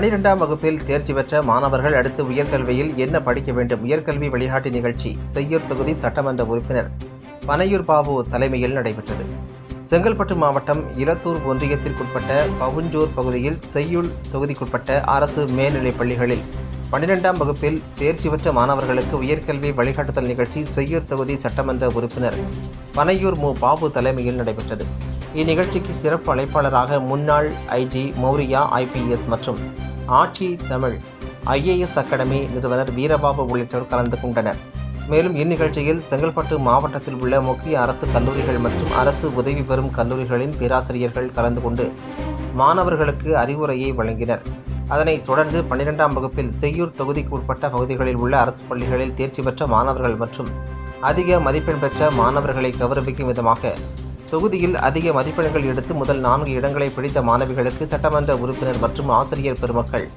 பனிரெண்டாம் வகுப்பில் தேர்ச்சி பெற்ற மாணவர்கள் அடுத்து உயர்கல்வியில் என்ன படிக்க வேண்டும்? உயர்கல்வி வழிகாட்டி நிகழ்ச்சி செய்யூர் தொகுதி சட்டமன்ற உறுப்பினர் பனையூர் பாபு தலைமையில் நடைபெற்றது. செங்கல்பட்டு மாவட்டம் இலத்தூர் ஒன்றியத்திற்குட்பட்ட பவுஞ்சூர் பகுதியில் செய்யுள் தொகுதிக்குட்பட்ட அரசு மேல்நிலைப் பள்ளிகளில் பன்னிரெண்டாம் வகுப்பில் தேர்ச்சி பெற்ற மாணவர்களுக்கு உயர்கல்வி வழிகாட்டுதல் நிகழ்ச்சி செய்யூர் தொகுதி சட்டமன்ற உறுப்பினர் பனையூர் மு. பாபு தலைமையில் நடைபெற்றது. இந்நிகழ்ச்சிக்கு சிறப்பு அழைப்பாளராக முன்னாள் ஐஜி மௌரியா ஐபிஎஸ் மற்றும் ஆட்சி தமிழ் ஐஏஎஸ் அகாடமி நிறுவனர் வீரபாபு உள்ளிட்டோர் கலந்து கொண்டனர். மேலும் இந்நிகழ்ச்சியில் செங்கல்பட்டு மாவட்டத்தில் உள்ள முக்கிய அரசு கல்லூரிகள் மற்றும் அரசு உதவி பெறும் கல்லூரிகளின் பேராசிரியர்கள் கலந்து கொண்டு மாணவர்களுக்கு அறிவுரையை வழங்கினர். அதனைத் தொடர்ந்து பன்னிரெண்டாம் வகுப்பில் செய்யூர் தொகுதிக்கு உட்பட்ட பகுதிகளில் உள்ள அரசு பள்ளிகளில் தேர்ச்சி பெற்ற மாணவர்கள் மற்றும் அதிக மதிப்பெண் பெற்ற மாணவர்களை கௌரவிக்கும் விதமாக தொகுதியில் அதிக மதிப்பெண்கள் எடுத்து முதல் நான்கு இடங்களை பிடித்த மாணவிகளுக்கு சட்டமன்ற உறுப்பினர் மற்றும் ஆசிரியர் பெருமக்கள்.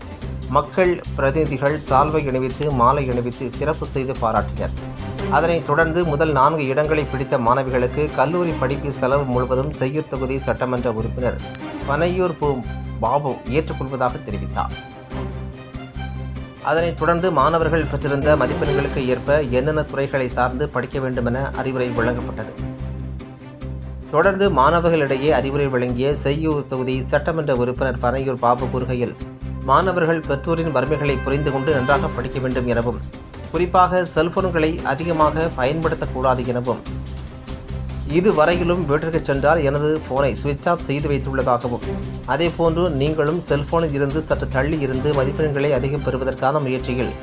மக்கள் பிரதிநிதிகள் சால்வை அணிவித்து மாலை அணிவித்து சிறப்பு செய்து பாராட்டினர். அதனைத் தொடர்ந்து முதல் நான்கு இடங்களை பிடித்த மாணவிகளுக்கு கல்லூரி படிப்பு செலவு முழுவதும் செய்யூர் தொகுதி சட்டமன்ற உறுப்பினர் பனையூர் பூ பாபு ஏற்றுக்கொள்வதாக தெரிவித்தார். அதனைத் தொடர்ந்து மாணவர்கள் பெற்றிருந்த மதிப்பெண்களுக்கு ஏற்ப என்னென்ன துறைகளை சார்ந்து படிக்க வேண்டுமென அறிவுரை வழங்கப்பட்டது. தொடர்ந்து மாணவர்களிடையே அறிவுரை வழங்கிய செய்யூர் தொகுதி சட்டமன்ற உறுப்பினர் பனையூர் பாபு கூறுகையில் மாணவர்கள் பெற்றோரின் வறுமைகளை புரிந்து கொண்டு நன்றாக படிக்க வேண்டும் எனவும் குறிப்பாக செல்போன்களை அதிகமாக பயன்படுத்தக்கூடாது எனவும். இதுவரையிலும் வீட்டிற்கு சென்றால் எனது போனை சுவிட்ச் ஆஃப் செய்து வைத்துள்ளதாகவும் அதேபோன்று நீங்களும் செல்போனில் இருந்து சற்று தள்ளி இருந்து மதிப்பெண்களை அதிகம் பெறுவதற்கான முயற்சியில்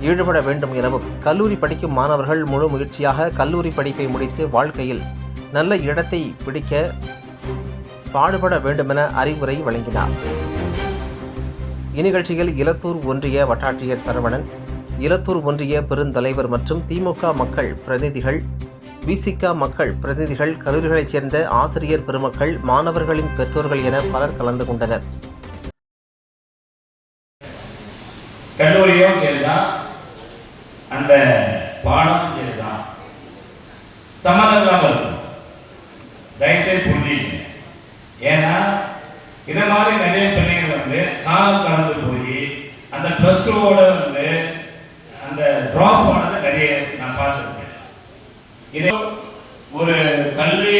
ஈடுபட வேண்டும் எனவும் கல்லூரி படிக்கும் மாணவர்கள் முழு முயற்சியாக கல்லூரி படிப்பை முடித்து வாழ்க்கையில் நல்ல இடத்தை பிடிக்க பாடுபட வேண்டுமென அறிவுரை வழங்கினார். இந்நிகழ்ச்சியில் இலத்தூர் ஒன்றிய வட்டாட்சியர் சரவணன் இலத்தூர் ஒன்றிய பெருந்தலைவர் மற்றும் திமுக மக்கள் பிரதிநிதிகள் விசிக மக்கள் பிரதிநிதிகள் கல்லூரிகளைச் சேர்ந்த ஆசிரியர் பெருமக்கள் மாணவர்களின் பெற்றோர்கள் என பலர் கலந்து கொண்டனர். கல்லூரியும் சரிதான் அந்த பாடம் சரிதான் சம்மந்தம் தயவுசெய்து புரிஞ்சுக்கங்க. ஏன்னா இதை மாதிரி நிறைய பிள்ளைங்க வந்து காலம் கடந்து போய் அந்த ப்ளஸ் டூவோட வந்து அந்த ட்ராப் ஆனது நிறைய நான் பார்த்துருக்கேன். இது ஒரு கல்வி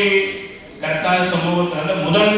கட்டாய சமூகத்தில் முதல்